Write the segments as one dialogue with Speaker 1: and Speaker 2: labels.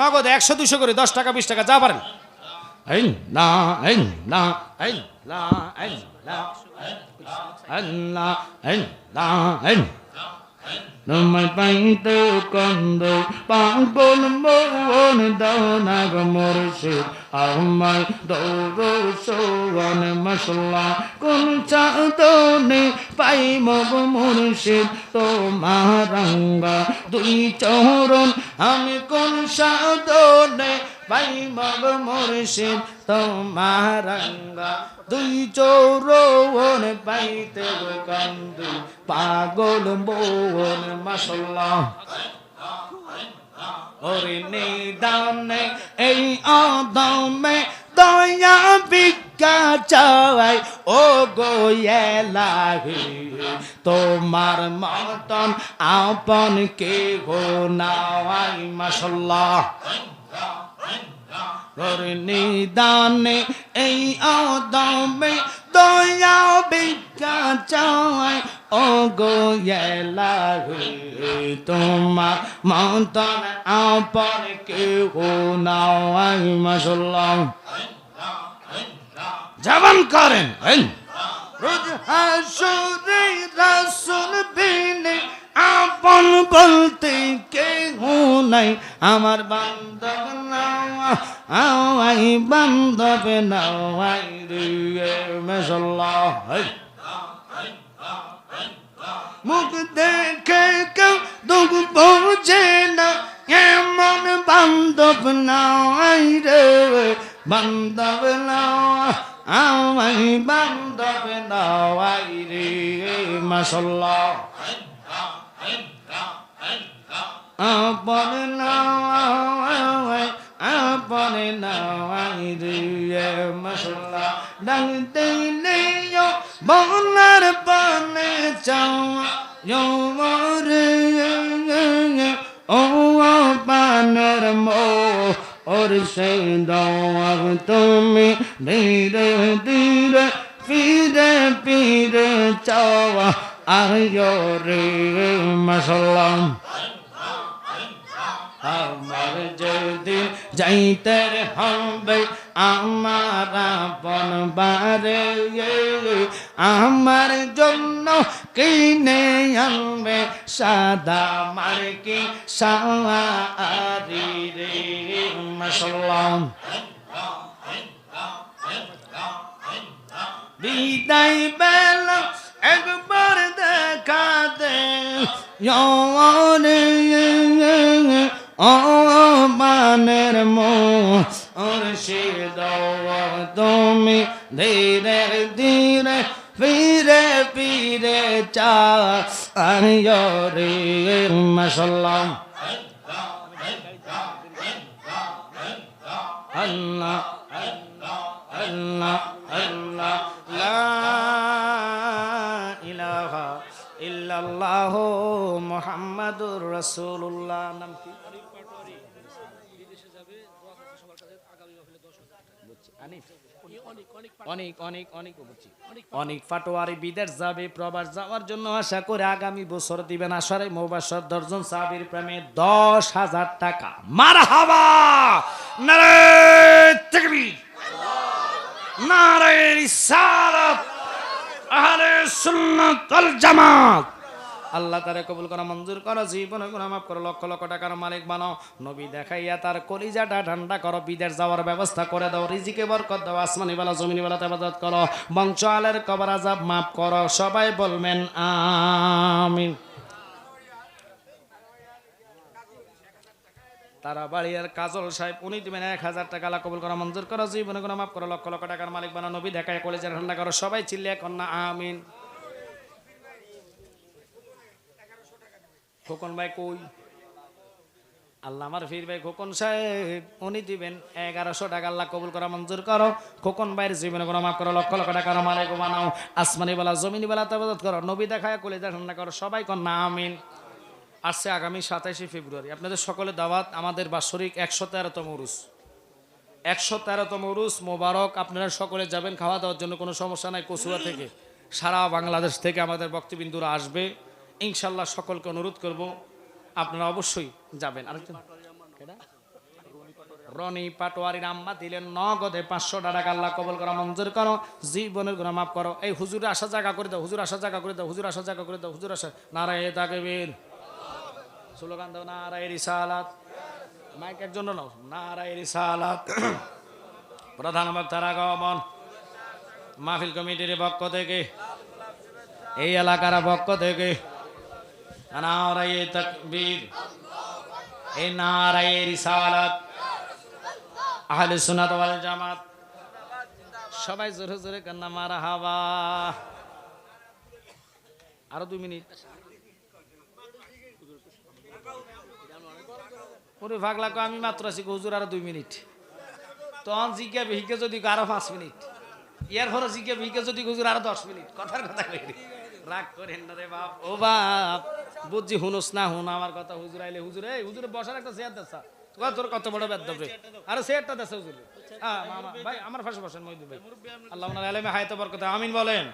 Speaker 1: নগদ একশো দুশো করে দশ টাকা বিশ টাকা যা পারেন। না তোমায় পাইতে কন্দ পাগল মন দাও না গো মুর্শিদ আমায় দৌড় সৌন মশলা কোন চাঁদনে পাইম গো মুর্শিদ তোমার রঙ্গা দুই চরণ আমি কোন সাধনে পাইম গো মুর্শিদ তোমার রঙ্গা দুই চৌরন পাইতে গো কান্দু, পাগল বোন মশলা ওরে নিদানে, এই আদমে দয়া ভিক্ষা চাই ও গোয়েলাহি তোমার মতন আপন কে গো নাওয়াই মশলা ওরে নিদানে এই আদমে দয়া ভিক্ষা চাই। ও গোয়েলাহি তোমার মতন আপন কে গো নাওয়াই মশলা জবান করেন। রোজ হাসুরে রাসুল বিনে আপন বলতে কে নাই। আমার বান্ধব নাওয়াই বান্ধবে নাওয়াই রে মেশাল্লাহ মুখ দেখে কেউ দুঃখ বোঝে না, এমন বান্ধব নাওয়াই রে। বান্ধব আপন নাওয়াই রে মশলা ডাকতে নেও বলার পানে চাওয়া রে ও পানের মো ওর সেই দাও তুমি ধীরে ধীরে ফিরে ফিরে চাওয়া আয় রে মশলাম আমার যেদিন যাইতে হবে আমার আপন বারে। আমার জন্য কিনে আনবে সাদা মার্কি সারি রে মশলাম বিদায় বেলা একবার দেখা দে। ও মানের মো ওর সে তুমি ধীরে ধীরে, ফিরে ফিরে চা রে মশলাম আল্লাহ আল্লাহ আল্লাহ ইলাহা ইল্লাল্লাহ মুহাম্মাদুর রাসূলুল্লাহ। নাম কি? অনেক অনেক অনেক অনেক পাটোয়ারি। বিদেশ যাবে প্রবাস যাওয়ার জন্য আশা করে আগামী বছর দিবেন আসরে মোবাসর দর্জন সাবির প্রেমে দশ হাজার টাকা। মার হাবা নারে তাকবীর! নারে রিসালাত আহলে সুন্নাত জামাত! আল্লাহ তারে কবুল করা, মঞ্জুর করো, জীবনে গুণা মাফ করো, লক্ষ লক্ষ টাকার মালিক বানাও নবী দেখাইয়া তার কলিজাটা ঠান্ডা করো, বিদেশ যাওয়ার ব্যবস্থা করে দাও, রিজিকে বরকত দাও আসমানি বেলা জমিনি বেলা তেবাদত করো বংশ আলের কবর আজাব মাফ করো, সবাই বলবেন আমিন। তারা বাড়িয়ার কাজল সাহেব, উনি দিবেন এক হাজার টাকা, আল্লাহ কবুল করা, মঞ্জুর করো, জীবনে কোনো মাফ করো, লক্ষ লক্ষ টাকার মালিক বানাও নবী দেখায় কলেজের ঠান্ডা করো, সবাই চিল্লিয়া কন্যা, আমিন। খোকন ভাই কই? আল্লাহ আমার ফির ভাই খোকন সাহেব, উনি দিবেন এগারোশো টাকা, আল্লাহ কবুল করা মঞ্জুর করো। খোকন ভাইয়ের জীবনে কোনো মাফ করো, লক্ষ লক্ষ টাকার মালিক বানাও। আসমানি বেলা, জমিনি বেলা, তাবাদত করো। নবী দেখায় কলেজের ঠান্ডা করো। সবাই কন্যা, আমিন। আসছে আগামী সাতাইশে ফেব্রুয়ারি। আপনাদের সকলে দাওয়াত, আমাদের বাৎসরিক একশো তেরোতম উরুস। একশো তেরোতম উরুস মোবারক, আপনারা সকলে যাবেন, খাওয়া দাওয়ার জন্য কোনো সমস্যা নাই কচুয়া থেকে। সারা বাংলাদেশ থেকে আমাদের বক্তবিন্দুরা আসবে। ইনশাল্লাহ সকলকে অনুরোধ করব, আপনারা অবশ্যই যাবেন। আরেকজন? রনি পাটোয়ারির আম্মা দিলেন, নগদে পাঁচশো টাকা আল্লাহ কবল করা, মঞ্জুর করো, জীবনের গুণা মাফ করো। এই হুজুর আসা জায়গা করে দাও, হুজুর আসা জায়গা করে দাও, হুজুর আসা জায়গা করে দাও, হুজুর আসা নারায় তাকে বীর স্লোগান দাও, নারায় রিসালাত। মাইকের জন্য নাও, নারায় রিসালাত। প্রধান বক্তার আগমন। মাহফিল কমিটির পক্ষ থেকে, এই এলাকার পক্ষ থেকে নারায় তাকবীর। এই নারায় রিসালাত। আহলে সুন্নাত ওয়াল জামাত। সবাই জোরে জোরে কান্না মারা হাওয়া আরও দুই মিনিট। ওরে ভাগলা কো আমি মাত্র আছি হুজুর, আরও দুই মিনিট। তখন জিজ্ঞা ভিকে যদি আরও পাঁচ মিনিট। ইয়ার পরে জিজ্ঞা ভিকে যদি হুজুর, আরও দশ মিনিট। কথার কথা রাগ করেন রে বাপ। ও বাপ। বুঝছি, হুনুস না হুন, আমার কথা হুজুর আইলে হুজুর, এই হুজুরে বসার একটা চেয়ার দেছা তোর কত বড় বেদ দেবে আরে চেয়ারটা দেছে হুজুর হ্যাঁ ভাই, আমার পাশে বসেন, মহিদুল ভাই। আল্লাহ আমিন বলেন।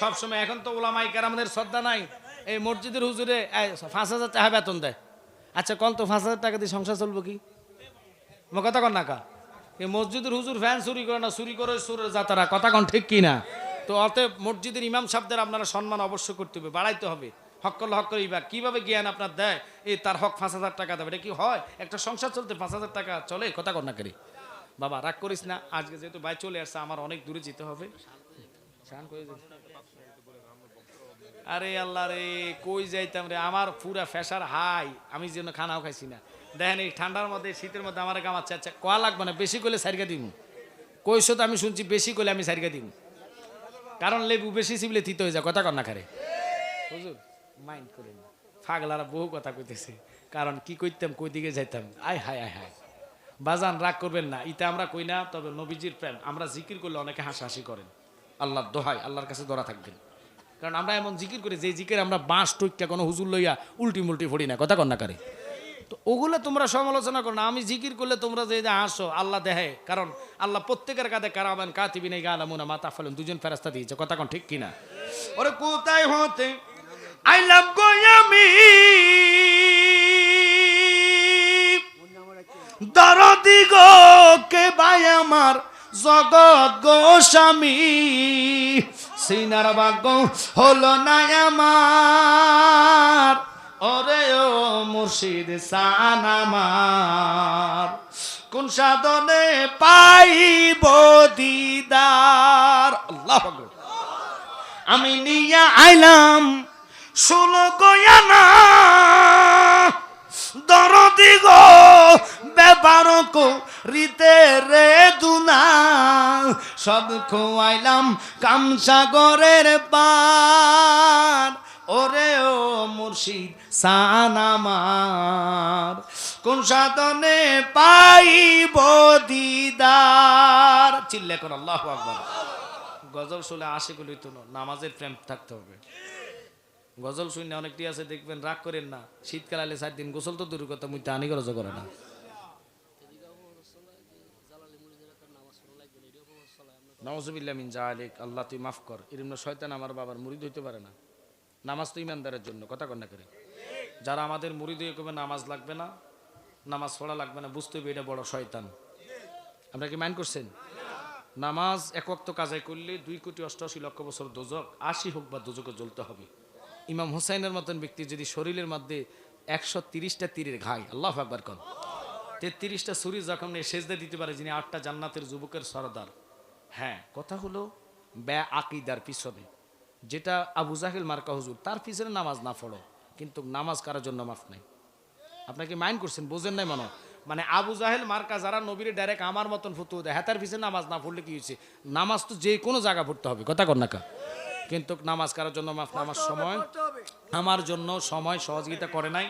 Speaker 1: সব সময় এখন তো ওলামাই আমাদের শ্রদ্ধা নাই। এই মসজিদের হুজুরে পাঁচ হাজার টাকা বেতন দেয়। আচ্ছা কল তো পাঁচ হাজার টাকা দিয়ে সংসার চলবো কি? কথা কন না কা? এই মসজিদের হুজুর ফ্যান চুরি করে না, চুরি করে সুরের যাতারা। কথা কন ঠিক কি না? তো অতএব মসজিদের ইমাম সাহেবদের আপনারা সম্মান অবশ্যই করতে হবে, বাড়াইতে হবে। হক করলে হক করে ইবা কীভাবে জ্ঞান আপনার দেয়? এই তার হক পাঁচ হাজার টাকা দেবে। এটা কি হয়? একটা সংসার চলতে পাঁচ হাজার টাকা চলে? কথা কন না করি। বাবা, রাগ করিস না। আজকে যেহেতু ভাই চলে আসছে, আমার অনেক দূরে যেতে হবে। আরে আল্লাহ রে, কই যাইতাম রে? আমার পুরা ফ্যাসার হাই। আমি যেন খানাও খাইছি না। দেখেন এই ঠান্ডার মধ্যে শীতের মধ্যে আমার কামাচ্ছে আচ্ছা কোয়া লাগবে না? বেশি করলে সারিকা দিম। কইসো তো আমি শুনছি বেশি করলে আমি সারিকা দিম। কারণ লেবু বেশি চিবলে তিত হয়ে যায়। কথা না খারে হুজুর। মাইন্ড করেন। ফাগলারা বহু কথা কইতেছে। কারণ কি কইতাম কই দিকে যাইতাম। আয় হায় আয় হায়। বাজান রাগ করবেন না। ইতে আমরা কই না, তবে নবীজির প্রেম। আমরা জিকির করলে অনেকে হাসাহাসি করেন। আল্লাহর দোহাই, আল্লাহর কাছে ধরা থাকবেন। কারণ আমরা এমন জিকির করি, যে জিকির আমরা বাঁশ টুইকা কোনো হুজুর লইয়া উল্টি মুল্টি ফড়ি না। কথা কন্যা করে? তো ওগুলো তোমরা সমালোচনা করো না। আমি জিকির করলে তোমরা যে হাসো, আল্লাহ দেহে। কারণ আল্লাহ প্রত্যেকের কাঁধে কারাবেন কাতিবি নেই গালামুনা মাতা ফেলেন দুজন ফেরাস্তা দিয়েছে। কথা কোন ঠিক কিনা? ওরে কোথায় হতে? আই লাভ গো আমি দরদি গো, কে ভাই আমার? জগৎ গো স্বামী সিনার ভাগ্য হলো না আমার। ওরে ও মুর্শিদ সান আমার। কোন সাধনে পাইব দিদার? আল্লাহ। আমি নিয়ে আইলাম সব খোয়াইলাম কামসাগরের পার। ওরে ও মুর্শিদ সান আমার, কোন সাধনে পাইব দিদার? চিল্লে কর, আল্লাহ আকবার। গজল শুনে আশিকুল হইতো না নামাজের প্রেম থাকতে হবে। গজল শুনে অনেকটি আছে, দেখবেন রাগ করেন না। শীতকাল আলে চার দিন গোসল তো দূর কথা, মুই আনি গরজ করে না। নওয়াজবিল্লা মিন জালিক আল্লাহ তুই মাফ কর। এরম শয়তান আমার বাবার মুরিদ হইতে পারে না। নামাজ তো ইমানদারের জন্য, কথা কন্যা করে? যারা আমাদের মুরিদ হয়ে কবে নামাজ লাগবে না, নামাজ পড়া লাগবে না, বুঝতে হবে এটা বড় শয়তান। আমরা কি মাইন্ড করছেন? নামাজ এক কাজাই করলে দুই কোটি অষ্টআশি লক্ষ বছর দোজক, আশি হোক বা দোজকে জ্বলতে হবে। ইমাম হুসাইনের মতন ব্যক্তি যদি শরীরের মধ্যে একশো তিরিশটা তীরের ঘাই, আল্লাহ আকবার কন। তেত্রিশটা ছুরি যখন সেজদা দিতে পারে, যিনি আটটা জান্নাতের যুবকের সরদার হ্যাঁ কথা হলো ব্যা আকিদার পিছনে, যেটা আবু জাহিল মার্কা হুজুর, তার পিছনে নামাজ না পড়ো, কিন্তু নামাজ কারোর জন্য মাফ নাই। আপনাকে মাইন্ড করছেন? বোঝেন নাই মনে মানে আবু জাহেল মার্কা যারা, নবীর ডাইরেক্ট আমার মতন ফতু দেয় হাতার পিছনে নামাজ না পড়লে কি হয়েছে? নামাজ তো যে কোনো জায়গা পড়তে হবে, কথা কর না কা কিন্তু নামাজ কারোর জন্য আমার সময়। আমার জন্য সময় সহযোগিতা করে নাই।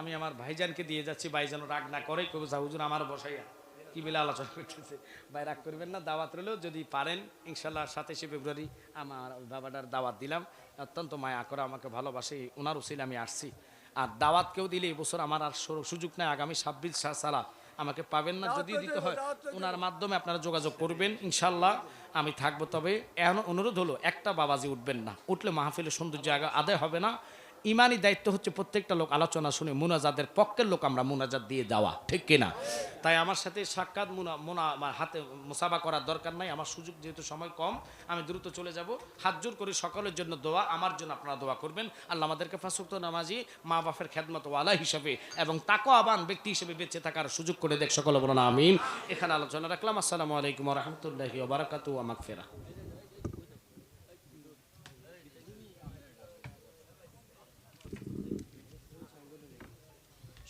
Speaker 1: আমি আমার ভাইজানকে দিয়ে যাচ্ছি ভাই যেন রাগ না করে। কেউ হুজুর আমার বসাইয়া। কি বলে আলোচনা করতেছে? ভাই রাগ করবেন না দাওয়াত রইলেও যদি পারেন ইনশাল্লাহ সাতাশে ফেব্রুয়ারি আমার বাবাটার দাওয়াত দিলাম। অত্যন্ত মায়া করে আমাকে ভালোবাসে ওনার উচিল আমি আসছি। আর দাওয়াত কেউ দিলে এবছর আমার আর সুযোগ নাই। আগামী ছাব্বিশ সালা আমাকে পাবেন না। যদি দিতে হয় ওনার মাধ্যমে আপনারা যোগাযোগ করবেন ইনশাল্লাহ। আমি থাকব তবে এখন অনুরোধ হলো, একটা বাবাজি উঠবেন না। উঠলে মাহফিলের সৌন্দর্য জায়গা আদায় হবে না। ইমানি দায়িত্ব হচ্ছে প্রত্যেকটা লোক আলোচনা শুনে মুনাজাদের পক্ষের লোক আমরা মুনাজাত দিয়ে দেওয়া ঠিক কিনা? তাই আমার সাথে সাক্ষাৎ মুনা মুনা, আমার হাতে মুসাবা করার দরকার নাই, আমার সুযোগ যেহেতু সময় কম, আমি দ্রুত চলে যাব। হাত জোর করে সকলের জন্য দোয়া, আমার জন্য আপনারা দোয়া করবেন। আল্লাহ আমাদেরকে ফাঁসুক্ত নামাজি মা বাপের খেদমত ওয়ালা হিসাবে এবং তাকো আবান ব্যক্তি হিসেবে বেঁচে থাকার সুযোগ করে দেখ সকলে বলুন, আমিন। এখানে আলোচনা রাখলাম। আসসালামু আলাইকুম রহমতুল্লাহি ওবরাকাতু আমাকফেরা